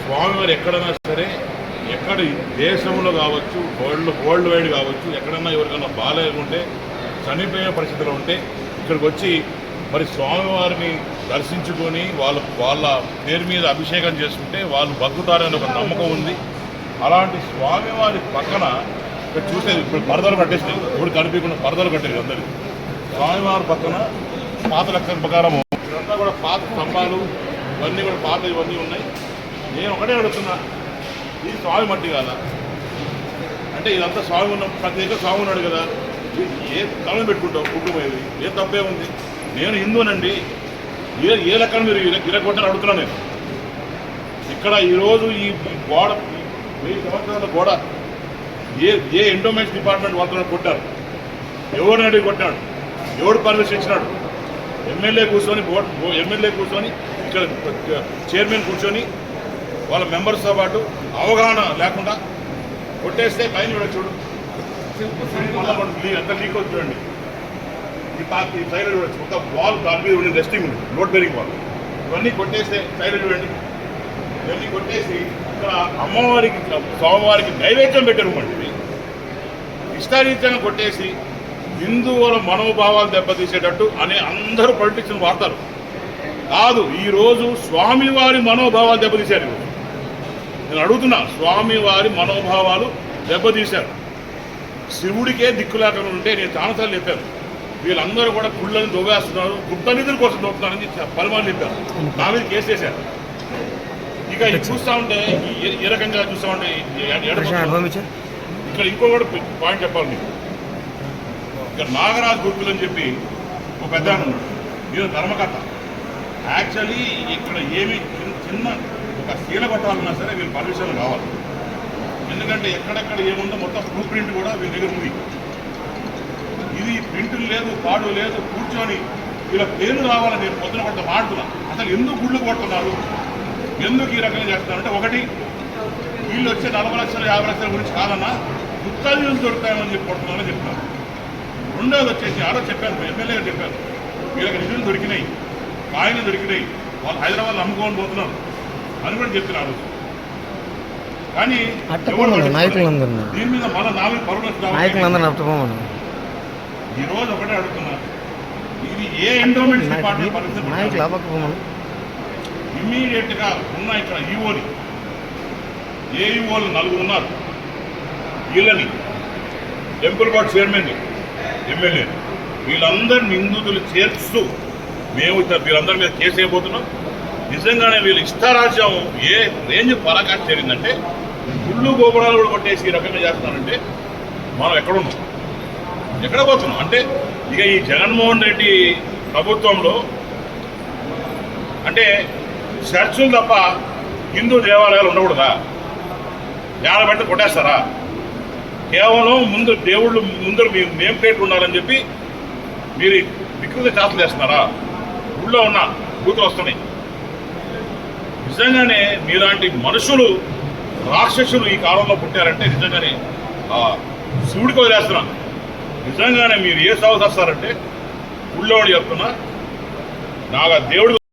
స్వామివారు ఎక్కడన్నా సరే ఎక్కడ దేశంలో కావచ్చు వరల్డ్ వరల్డ్ వైడ్ కావచ్చు ఎక్కడన్నా ఎవరికైనా బాగాలేకుంటే చనిపోయిన పరిస్థితులు ఉంటే ఇక్కడికి వచ్చి మరి స్వామివారిని దర్శించుకొని వాళ్ళ వాళ్ళ పేరు మీద అభిషేకం చేసుకుంటే వాళ్ళు బగ్గుతారని ఒక నమ్మకం ఉంది. అలాంటి స్వామివారి పక్కన ఇక్కడ చూస్తే ఇప్పుడు పరదలు కట్టేసినాయి. ఇప్పుడు కనిపించకుండా పరదలు కట్టేది అందరికి స్వామివారి పక్కన పాత లక్షల ప్రకారము ఇదంతా కూడా పాత స్తంభాలు ఇవన్నీ కూడా పాత ఇవన్నీ ఉన్నాయి. నేను ఒకటే అడుగుతున్నా ఇది స్వామి మట్టి కాదా? అంటే ఇదంతా స్వామి ఉన్న ప్రతి దగ్గర స్వామి ఉన్నాడు కదా. ఏ తలం పెట్టుకుంటావు కుటుంబం ఏ తప్పే ఉంది. నేను హిందూనండి ఏ ఏ లెక్కన మీరు ఇలా గిరగొట్టని అడుగుతున్నాను నేను. ఇక్కడ ఈరోజు ఈ ఈ గోడ ఈ వెయ్యి సంవత్సరాల గోడ ఏ ఏ ఎండోమెంట్స్ డిపార్ట్మెంట్ వాళ్ళతో కొట్టారు? ఎవరు అడిగి కొట్టాడు? ఎవడు పర్మిషన్ ఇచ్చినాడు? ఎమ్మెల్యే కూర్చొని బోర్డు ఎమ్మెల్యే కూర్చొని ఇక్కడ చైర్మన్ కూర్చొని వాళ్ళ మెంబర్స్తో పాటు అవగాహన లేకుండా కొట్టేస్తే పైన కూడా చూడు. అంత లీ- లీక్ అవుతుందండి చూడండి. ఈ పార్క్ ఈ సైడ్ చూడొచ్చు ఒక వాల్ దాని మీద ఉండే రెస్టింగ్ ఉంది. లోడ్ బెరింగ్ వాల్ ఇవన్నీ కొట్టేస్తే సైడ్ చూడండి. ఇవన్నీ కొట్టేసి అమ్మవారికి స్వామివారికి నైవేద్యం పెట్టారు అండి ఇష్టారీత్యంగా కొట్టేసి హిందువుల మనోభావాలు దెబ్బతీసేటట్టు అనే అందరూ పొలిటిక్స్ వాడతారు కాదు ఈరోజు స్వామివారి మనోభావాలు దెబ్బతీశారు ఈరోజు. నేను అడుగుతున్నా స్వామివారి మనోభావాలు దెబ్బతీశారు. శివుడికే దిక్కు లేకుండా ఉంటే నేను చాలాసార్లు చెప్పాను. వీళ్ళందరూ కూడా కుళ్ళని దొగేస్తున్నారు గుప్త నిధుల కోసం దొరుకుతున్నారని పలుమార్లు చెప్పారు. నా మీద కేసు చేశారు ఇక ఇది చూస్తా ఉంటే ఈ రకంగా చూస్తా ఉంటే ఇక్కడ ఇంకో కూడా పాయింట్ చెప్పాలి మీకు. ఇక్కడ నాగరాజ్ గుర్తులు అని చెప్పి ఒక పెద్ద ఉన్నాడు. నేను ధర్మకర్త. యాక్చువల్లీ ఇక్కడ ఏమి చిన్న- ఒక శీల కొట్టాలన్నా సరే వీళ్ళు పర్మిషన్ కావాలి ఎందుకంటే ఎక్కడెక్కడ ఏముందో మొత్తం బ్లూ ప్రింట్ కూడా వీళ్ళ దగ్గర ఉంది. ఇది ప్రింట్ లేదు పాడు లేదు కూర్చొని వీళ్ళ పేరు రావాలని నేను పొద్దున కొంత మాడుతున్నా అసలు ఎందుకు గుళ్ళు కొడుతున్నారు? ఎందుకు ఈ రకంగా చేస్తున్నారంటే ఒకటి వీళ్ళు వచ్చే నలభై లక్షల యాభై లక్షల గురించి కాదన్నా గుత్తాలు దొరుకుతాయని చెప్పి కొడుతున్నారని చెప్తున్నారు. రెండోది వచ్చేసి ఆరో చెప్పాను ఎమ్మెల్యే గారు చెప్పాను వీళ్ళకి నిధులు దొరికినాయి కాయలు దొరికినాయి వాళ్ళు హైదరాబాద్ అమ్ముకొని పోతున్నారు అని కూడా చెప్తున్నారు కానీ. దీని మీద మళ్ళీ పరువులు నాయకులందరూ అప్పుకోమను ఈ రోజు ఒకటే అడుగుతున్నా ఇది ఏ ఎండోమెంట్ డిపార్ట్మెంట్ పరిస్థితి ఇమీడియట్గా ఉన్న ఇక్కడ ఈఓని ఏ ఈఓలు నలుగురు ఉన్నారు. వీళ్ళని టెంపుల్ బోర్డ్ చైర్మన్ ఎమ్మెల్యే వీళ్ళందరిని నిందితులు చేర్చుతూ మేము ఇక్కడ వీళ్ళందరి మీద కేసు అయిపోతున్నాం నిజంగానే వీళ్ళు ఇష్టారాజ్యం ఏ రేంజ్ పరాకాష్ట చేరిందంటే గుళ్ళు గోపురాలు కూడా కొట్టేసి ఈ రకంగా చేస్తున్నారంటే మనం ఎక్కడున్నాం ఎక్కడ పోతున్నాం? అంటే ఇక ఈ జగన్మోహన్ రెడ్డి ప్రభుత్వంలో అంటే చర్చులు తప్ప హిందూ దేవాలయాలు ఉండకూడదా? యాడ పెట్టి కొట్టేస్తారా? కేవలం ముందు దేవుళ్ళు ముందర మీ నేమ్ ప్లేట్లు ఉండాలని చెప్పి మీరు వికృత చేతలు చేస్తున్నారా ఊళ్ళో ఉన్న బూతులు వస్తున్నాయి. నిజంగానే మీలాంటి మనుషులు రాక్షసులు ఈ కాలంలో పుట్టారంటే నిజంగానే శివుడికి వదిలేస్తున్నాను నిజంగానే మీరు ఏ సాగు చేస్తారంటే ఊళ్ళో చెప్తున్నా నాకు దేవుడు